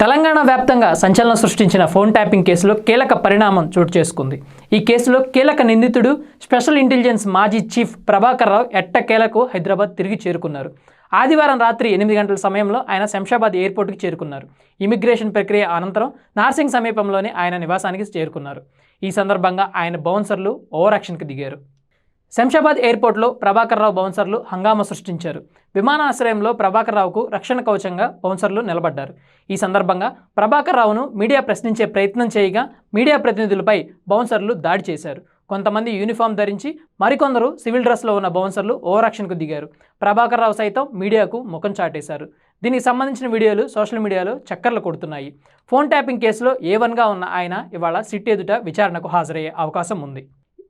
తెలంగాణ వ్యాప్తంగా సంచలనం సృష్టించిన ఫోన్ ట్యాపింగ్ కేసులో కీలక పరిణామం చోటు చేసుకుంది. ఈ కేసులో కీలక నిందితుడు స్పెషల్ ఇంటెలిజెన్స్ మాజీ చీఫ్ ప్రభాకర్ రావు ఎట్టకేలకు హైదరాబాద్ తిరిగి చేరుకున్నారు. ఆదివారం రాత్రి ఎనిమిది గంటల సమయంలో ఆయన శంషాబాద్ ఎయిర్పోర్ట్కి చేరుకున్నారు. ఇమిగ్రేషన్ ప్రక్రియ అనంతరం నార్సింగ్ సమీపంలోనే ఆయన నివాసానికి చేరుకున్నారు. ఈ సందర్భంగా ఆయన బౌన్సర్లు ఓవరాక్షన్కి దిగారు. శంషాబాద్ ఎయిర్పోర్ట్లో ప్రభాకర్రావు బౌన్సర్లు హంగామా సృష్టించారు. విమానాశ్రయంలో ప్రభాకర్ రావుకు రక్షణ కవచంగా బౌన్సర్లు నిలబడ్డారు. ఈ సందర్భంగా ప్రభాకర్ రావును మీడియా ప్రశ్నించే ప్రయత్నం చేయగా మీడియా ప్రతినిధులపై బౌన్సర్లు దాడి చేశారు. కొంతమంది యూనిఫామ్ ధరించి మరికొందరు సివిల్ డ్రెస్లో ఉన్న బౌన్సర్లు ఓవరాక్షన్కు దిగారు. ప్రభాకర్రావు సైతం మీడియాకు ముఖం చాటేశారు. దీనికి సంబంధించిన వీడియోలు సోషల్ మీడియాలో చక్కర్లు కొడుతున్నాయి. ఫోన్ ట్యాపింగ్ కేసులో ఏ వన్గా ఉన్న ఆయన ఇవాళ సిట్ ఎదుట విచారణకు హాజరయ్యే అవకాశం ఉంది.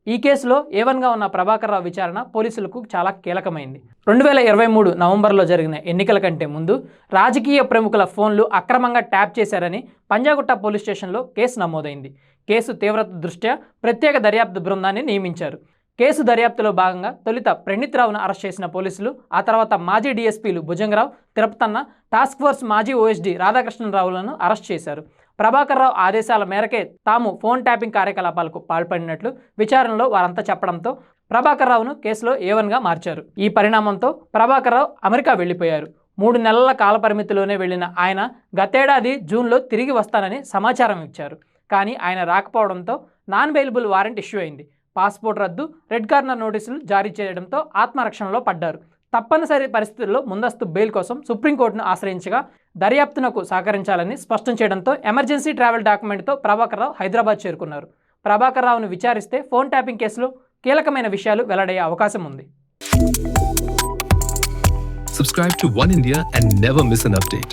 ఈ కేసులో ఏవన్గా ఉన్న ప్రభాకర్ రావు విచారణ పోలీసులకు చాలా కీలకమైంది. రెండు వేల ఇరవై మూడు నవంబర్లో జరిగిన ఎన్నికల కంటే ముందు రాజకీయ ప్రముఖుల ఫోన్లు అక్రమంగా ట్యాప్ చేశారని పంజాగుట్ట పోలీస్ స్టేషన్లో కేసు నమోదైంది. కేసు తీవ్రత దృష్ట్యా ప్రత్యేక దర్యాప్తు బృందాన్ని నియమించారు. కేసు దర్యాప్తులో భాగంగా తొలుత ప్రణీత్ రావును అరెస్ట్ చేసిన పోలీసులు ఆ తర్వాత మాజీ డీఎస్పీలు భుజంగరావు తిరుపతన్న టాస్క్ ఫోర్స్ మాజీ ఓఎస్డీ రాధాకృష్ణరావులను అరెస్ట్ చేశారు. ప్రభాకర్ రావు ఆదేశాల మేరకే తాము ఫోన్ ట్యాపింగ్ కార్యకలాపాలకు పాల్పడినట్లు విచారణలో వారంతా చెప్పడంతో ప్రభాకర్ రావును కేసులో ఏవన్గా మార్చారు. ఈ పరిణామంతో ప్రభాకర్ రావు అమెరికా వెళ్ళిపోయారు. మూడు నెలల కాలపరిమితిలోనే వెళ్ళిన ఆయన గతేడాది జూన్లో తిరిగి వస్తానని సమాచారం ఇచ్చారు. కానీ ఆయన రాకపోవడంతో నాన్ బెయిలబుల్ వారెంట్ ఇష్యూ అయింది. పాస్పోర్ట్ రద్దు రెడ్ కార్నర్ నోటీసులు జారీ చేయడంతో ఆత్మరక్షణలో పడ్డారు. తప్పనిసరి పరిస్థితుల్లో ముందస్తు బెయిల్ కోసం సుప్రీంకోర్టును ఆశ్రయించగా దర్యాప్తునకు సహకరించాలని స్పష్టం చేయడంతో ఎమర్జెన్సీ ట్రావెల్ డాక్యుమెంట్తో ప్రభాకర్ రావు హైదరాబాద్ చేరుకున్నారు ప్రభాకర్ రావును విచారిస్తే ఫోన్ ట్యాపింగ్ కేసులో కీలకమైన విషయాలు వెల్లడయ్యే అవకాశం ఉంది Subscribe to One India and never miss an update.